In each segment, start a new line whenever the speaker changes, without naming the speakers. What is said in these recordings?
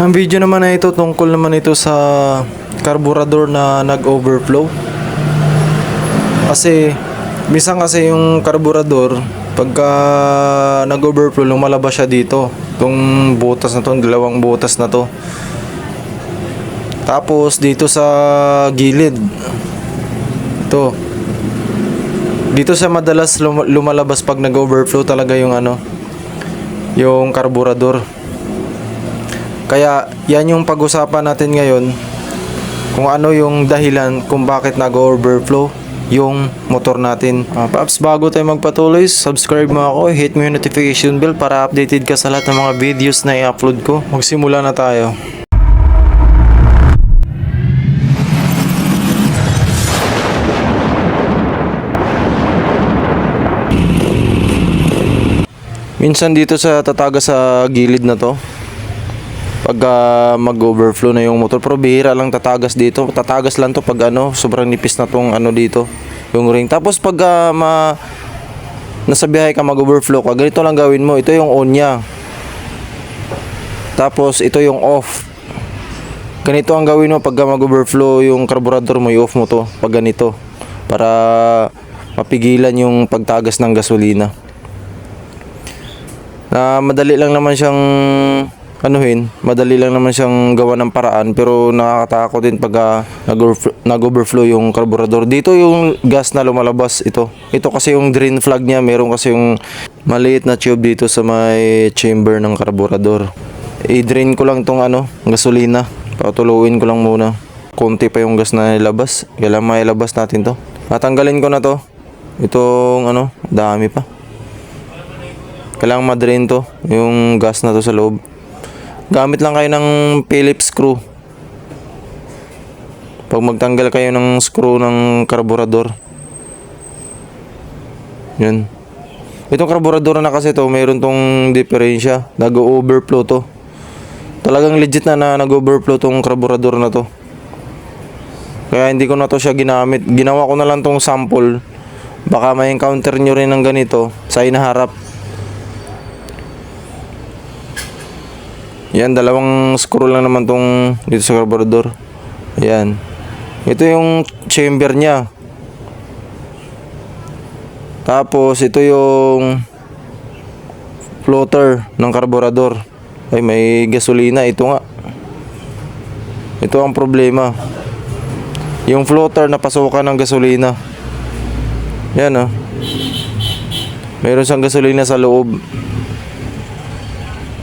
Ang video naman na ito tungkol naman ito sa carburetor na nag-overflow. Kasi minsan kasi yung carburetor pagka nag-overflow lumalabas siya dito. Itong butas na to, dalawang butas na to. Tapos dito sa gilid. Ito. Dito sa madalas lum- lumalabas pag nag-overflow talaga yung ano, yung carburetor. Kaya yan yung pag-usapan natin ngayon kung ano yung dahilan kung bakit nag-overflow yung motor natin. Uh, Paps, bago tayo magpatuloy, subscribe mo ako, hit mo yung notification bell para updated ka sa lahat ng mga videos na i-upload ko. Magsimula na tayo. Minsan dito sa tataga sa gilid na to, pagka mag-overflow na yung motor pero bihira lang tatagas dito. Tatagas lang to pag ano sobrang nipis na tong ano dito yung ring. Tapos pag ah, ma nasa biyahe ka mag-overflow ka ganito lang gawin mo. Ito yung on nya tapos ito yung off. Ganito ang gawin mo pag mag-overflow yung carburetor mo i-off mo to pag ganito. Para mapigilan yung pagtagas ng gasolina. Na madali lang naman siyang anuhin, madali lang naman siyang gawa ng paraan pero nakakatakot din pag nag-overf- nag-overflow yung carburetor. Dito yung gas na lumalabas ito. Ito kasi yung drain flag niya, meron kasi yung maliit na tube dito sa may chamber ng carburetor. I-drain ko lang tong ano, gasolina. Patuluin ko lang muna. Konti pa yung gas na nilabas. Kailangan mailabas natin to. Natanggalin ko na to. Itong ano, dami pa. Kailangan ma-drain to, yung gas na to sa loob. Gamit lang kayo ng Phillips screw. Pag magtanggal kayo ng screw ng carburetor. Yun. Itong carburetor na kasi to, mayroon tong diferensya. Nag-overflow to. Talagang legit na na nag-overflow tong carburetor na to. Kaya hindi ko na to siya ginamit. Ginawa ko na lang tong sample. Baka may encounter nyo rin ng ganito sa inaharap. Yan, dalawang screw lang naman tong dito sa carburetor. Ayan. Ito yung chamber niya. Tapos, ito yung floater ng carburetor. Ay, may gasolina. Ito nga. Ito ang problema. Yung floater napasukan ng gasolina. Yan, oh. Meron siyang gasolina sa loob.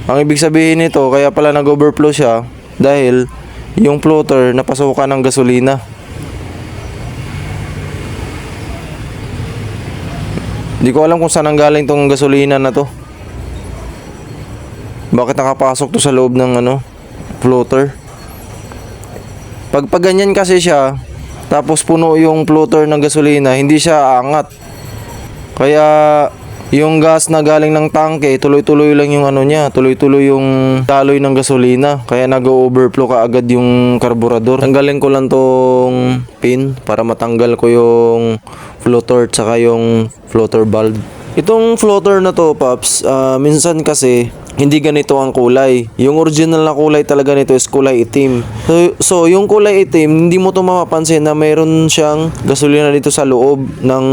Ang ibig sabihin nito, kaya pala nag-overflow siya dahil yung floater napasukan ng gasolina. Hindi ko alam kung saan ang galing tong gasolina na to. Bakit nakapasok to sa loob ng ano, floater? Pag pag ganyan kasi siya, tapos puno yung floater ng gasolina, hindi siya aangat. Kaya yung gas na galing ng tangke, tuloy-tuloy lang yung ano niya, tuloy-tuloy yung daloy ng gasolina. Kaya nag-overflow ka agad yung carburetor. Tanggalin ko lang tong pin para matanggal ko yung floater tsaka yung floater valve. Itong floater na to, Paps, ah, minsan kasi hindi ganito ang kulay. Yung original na kulay talaga nito is kulay itim. So, so yung kulay itim, hindi mo to mapapansin na mayroon siyang gasolina dito sa loob ng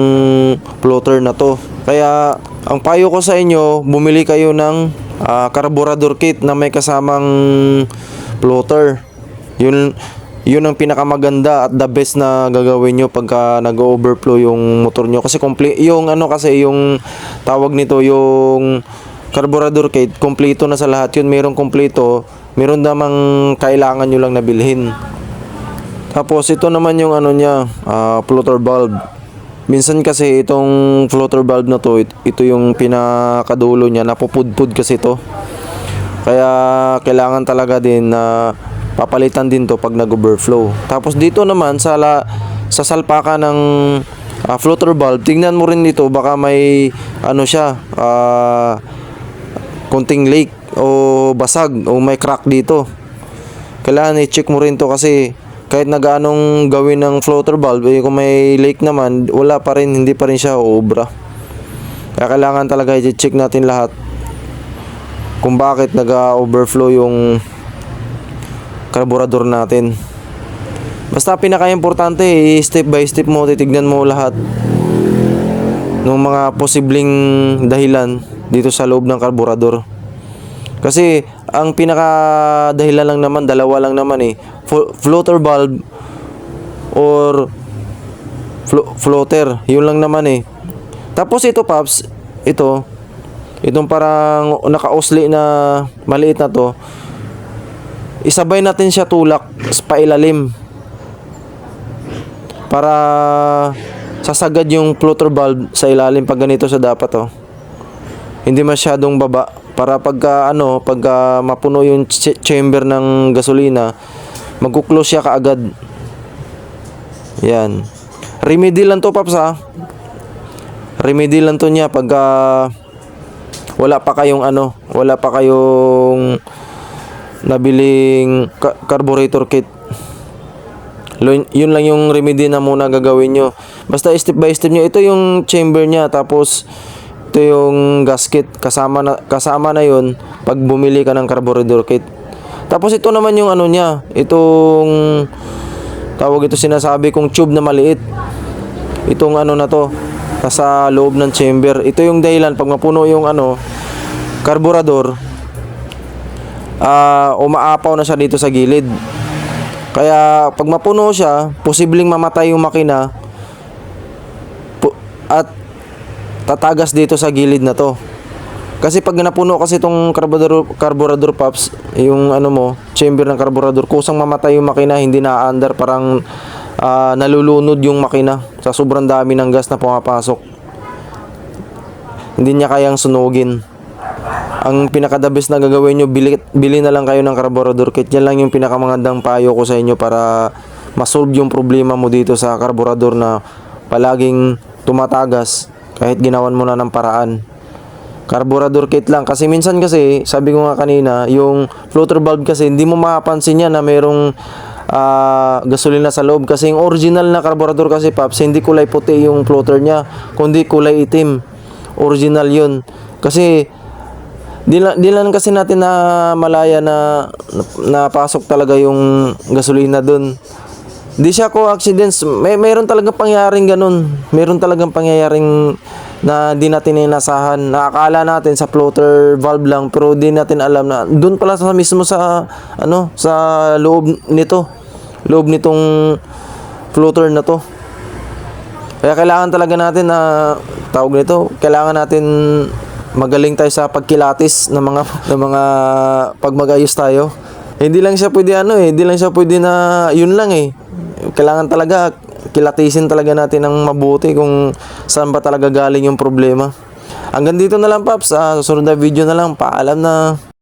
floater na to. Kaya ang payo ko sa inyo, bumili kayo ng ah, carburetor kit na may kasamang floater. Yun yun ang pinakamaganda at the best na gagawin nyo pagka nag-overflow yung motor nyo. Kasi complete yung ano kasi yung tawag nito yung carburetor kit kompleto na sa lahat yun. Merong kompleto meron namang kailangan nyo lang nabilhin. Tapos ito naman yung ano niya ah, floater valve minsan kasi itong floater valve na to it- ito yung pinakadulo niya. Napupudpud kasi to. Kaya kailangan talaga din na papalitan din to pag nag-overflow. Tapos dito naman sa la, sa salpaka ng ah, floater valve, tingnan mo rin dito baka may ano siya, ah, konting leak o basag o may crack dito. Kailangan i-check mo rin to kasi kahit nag-anong gawin ng floater valve, eh, kung may leak naman, wala pa rin, hindi pa rin siya uubra. Kaya kailangan talaga i-check natin lahat kung bakit nag-overflow yung karburador natin. Basta pinaka-importante, eh, step by step mo, titignan mo lahat ng mga posibleng dahilan dito sa loob ng karburador. Kasi ang pinaka dahilan lang naman, dalawa lang naman eh. Flo- floater valve or flo- floater. Yun lang naman eh. Tapos ito, Paps, ito, itong parang naka-osli na maliit na to, isabay natin siya tulak sa pailalim para sasagad yung floater valve sa ilalim pag ganito sa dapat oh. Hindi masyadong baba para pagka ano, pagka mapuno yung ch- chamber ng gasolina, magkuklose siya kaagad. Yan. Remedy lang to, Paps ha. Remedy lang to niya pagka wala pa kayong ano, wala pa kayong nabiling ka- carburetor kit. Yun lang yung remedy na muna gagawin nyo. Basta step by step nyo. Ito yung chamber niya. Tapos, ito yung gasket. Kasama na, kasama na yun pag bumili ka ng carburetor kit. Tapos, ito naman yung ano niya. Itong, tawag ito sinasabi kong tube na maliit. Itong ano na to. Nasa loob ng chamber. Ito yung dahilan. Pag mapuno yung ano, carburetor, ah umaapaw na siya dito sa gilid. Kaya pag mapuno siya, posibleng mamatay yung makina at tatagas dito sa gilid na to. Kasi pag napuno kasi itong carburetor, carburetor pops, yung ano mo, chamber ng carburetor, kusang mamatay yung makina, hindi na under parang ah, nalulunod yung makina sa sobrang dami ng gas na pumapasok. Hindi niya kayang sunugin ang pinakadabis na gagawin nyo, bili, bili na lang kayo ng carburetor kit. Yan lang yung pinakamagandang payo ko sa inyo para masolve yung problema mo dito sa carburetor na palaging tumatagas kahit ginawan mo na ng paraan. Carburetor kit lang. Kasi minsan kasi, sabi ko nga kanina, yung floater valve kasi hindi mo mapapansin yan na merong ah, gasolina sa loob. Kasi yung original na carburetor kasi, Paps, hindi kulay puti yung floater niya, kundi kulay itim. Original yun. Kasi, Di lang, di lang kasi natin na malaya na napasok talaga yung gasolina dun. Di siya ko accidents. May mayroon talagang pangyayaring ganun. Mayroon talagang pangyayaring na di natin inasahan. Nakakala natin sa floater valve lang pero di natin alam na doon pala sa mismo sa ano sa loob nito. Loob nitong floater na to. Kaya kailangan talaga natin na tawag nito, kailangan natin magaling tayo sa pagkilatis ng mga ng mga pag mag-ayos tayo. Hindi lang siya pwede ano eh, hindi lang siya pwede na yun lang eh. Kailangan talaga kilatisin talaga natin ng mabuti kung saan ba talaga galing yung problema. Hanggang dito na lang Paps, sa susunod na video na lang, paalam na.